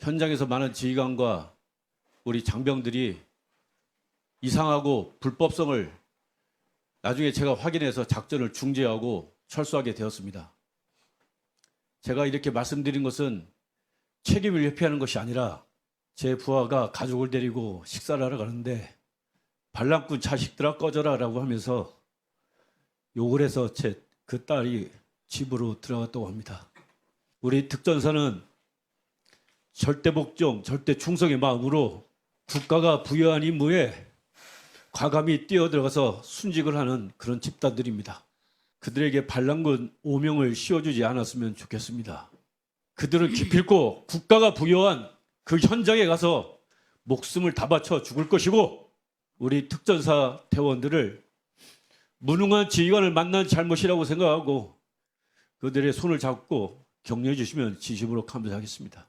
현장에서 많은 지휘관과 우리 장병들이 이상하고 불법성을 나중에 제가 확인해서 작전을 중지하고 철수하게 되었습니다. 제가 이렇게 말씀드린 것은 책임을 회피하는 것이 아니라 제 부하가 가족을 데리고 식사를 하러 가는데 반란꾼 자식들아 꺼져라 라고 하면서 욕을 해서 제 그 딸이 집으로 들어갔다고 합니다. 우리 특전사는 절대 복종, 절대 충성의 마음으로 국가가 부여한 임무에 과감히 뛰어들어가서 순직을 하는 그런 집단들입니다. 그들에게 반란군 오명을 씌워주지 않았으면 좋겠습니다. 그들은 기필코 국가가 부여한 그 현장에 가서 목숨을 다 바쳐 죽을 것이고 우리 특전사 대원들을 무능한 지휘관을 만난 잘못이라고 생각하고 그들의 손을 잡고 격려해 주시면 진심으로 감사하겠습니다.